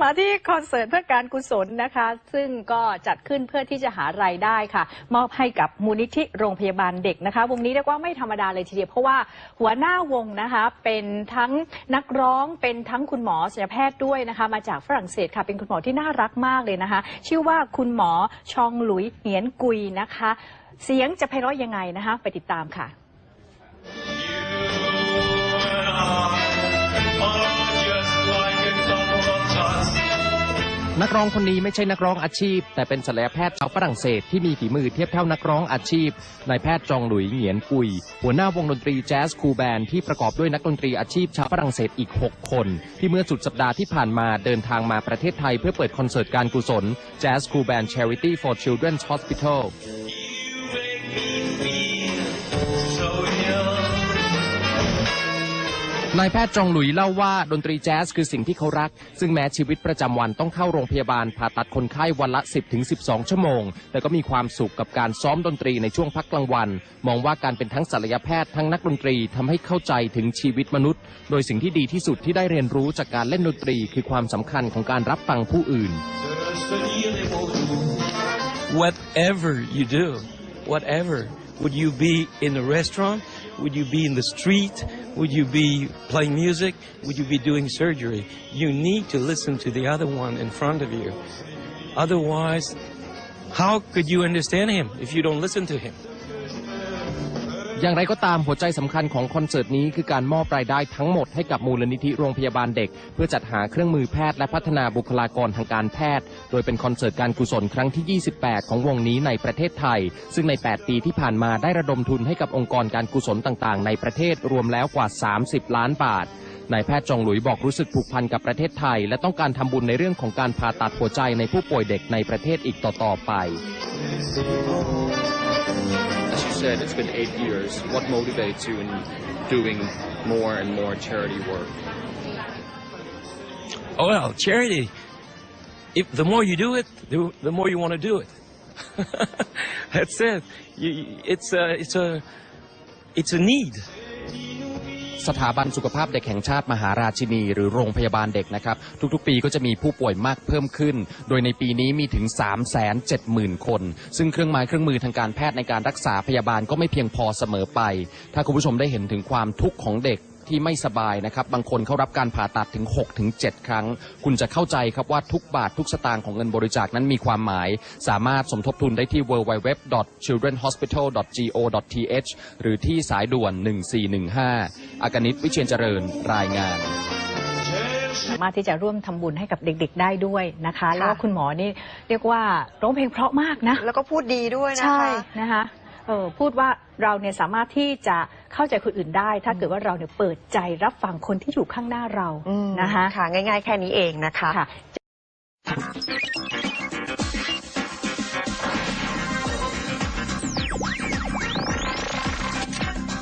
มาที่คอนเสิร์ตเพื่อการกุศลนะคะ ซึ่งก็จัดขึ้นเพื่อที่จะหารายได้ค่ะ มอบให้กับมูลนิธิโรงพยาบาลเด็กนะคะ วงนี้เรียกว่าไม่ธรรมดาเลยทีเดียวเพราะว่าหัวหน้าวงนะคะเป็นทั้งนักร้องเป็นทั้งคุณหมอศัลยแพทย์ด้วยนะคะ มาจากฝรั่งเศสค่ะเป็นคุณหมอที่น่ารักมากเลยนะคะ ชื่อว่าคุณหมอชองหลุยเหงียนกุยนะคะ เสียงจะไพเราะยังไงนะคะ ไปติดตามค่ะ นักร้องคนนี้ไม่ใช่นักร้องอาชีพ แต่เป็นศัลยแพทย์ชาวฝรั่งเศสที่มีฝีมือเทียบเท่านักร้องอาชีพนายแพทย์จองหลุยเหงียนกุย หัวหน้าวงดนตรีแจ๊สคูแบนที่ประกอบด้วยนักดนตรีอาชีพชาวฝรั่งเศสอีก 6 คน ที่เมื่อสุดสัปดาห์ที่ผ่านมาเดินทางมาประเทศไทยเพื่อเปิดคอนเสิร์ตการกุศล Jazz Cool Band Charity for Children's Hospital นายแพทย์จองหลุยเล่าว่าดนตรีแจ๊สคือสิ่งที่เขารัก ซึ่งแม้ชีวิตประจำวันต้องเข้าโรงพยาบาลผ่าตัดคนไข้วันละ 10ถึง12 ชั่วโมง แต่ก็มีความสุขกับการซ้อมดนตรีในช่วงพักกลางวัน มองว่าการเป็นทั้งศัลยแพทย์ทั้งนักดนตรีทำให้เข้าใจถึงชีวิตมนุษย์ โดยสิ่งที่ดีที่สุดที่ได้เรียนรู้จากการเล่นดนตรี คือความสำคัญของการรับฟังผู้อื่น whatever you do, whatever, would you be in a restaurant? Would you be in the street? Would you be playing music? Would you be doing surgery? You need to listen to the other one in front of you. Otherwise, how could you understand him if you don't listen to him? อย่างไรก็ตามหัวใจสำคัญของคอนเสิร์ตนี้คือการมอบรายได้ทั้งหมดให้กับมูลนิธิโรงพยาบาลเด็ก เพื่อจัดหาเครื่องมือแพทย์และพัฒนาบุคลากรทางการแพทย์ โดยเป็นคอนเสิร์ตการกุศลครั้งที่ 28 ของวงนี้ในประเทศไทย ซึ่งใน 8 ปีที่ผ่านมาได้ระดมทุนให้กับองค์กรการกุศลต่างๆ ในประเทศรวมแล้วกว่า 30 ล้านบาท นายแพทย์จองหลุยบอกรู้สึกผูกพันกับประเทศไทย และต้องการทำบุญในเรื่องของการผ่าตัดหัวใจในผู้ป่วยเด็กในประเทศอีกต่อๆไป As you said, it's been eight years. What motivates you in doing more and more charity work? Oh well, charity. If the more you do it, the, the more you want to do it. That's it. You, it's a, it's a, it's a need. สถาบันสุขภาพเด็กแห่งชาติมหาราชินี หรือโรงพยาบาลเด็กนะครับ ทุกๆ ปีก็จะมีผู้ป่วยมากเพิ่มขึ้น โดยในปีนี้มีถึง 3 7 0 0 0 0 คน ซึ่งเครื่องไม้เครื่องมือทางการแพทย์ในการรักษาพยาบาลก็ไม่เพียงพอเสมอไป ถ้าคุณผู้ชมได้เห็นถึงความทุกข์ของเด็ก ที่ไม่สบายนะครับ บางคนเข้ารับการผ่าตัดถึง6ถึง7ครั้ง คุณจะเข้าใจครับว่าทุกบาททุกสตางค์ของเงินบริจาคนั้นมีความหมาย สามารถสมทบทุนได้ที่ www.childrenhospital.go.th หรือที่สายด่วน 1415 อากนิตวิเชียนเจริญรายงานสามารถที่จะร่วมทำบุญให้กับเด็กๆได้ด้วยนะคะ แล้วก็คุณหมอนี่เรียกว่าร้องเพลงเพราะมากนะ แล้วก็พูดดีด้วยนะคะใช่นะคะเออพูดว่าเราเนี่ยสามารถที่จะ เข้าใจคนอื่นได้ ถ้าเกิดว่าเราเนี่ยเปิดใจรับฟังคนที่อยู่ข้างหน้าเราอืมนะคะ ค่ะ ง่าย ๆ แค่นี้เองนะคะ ค่ะ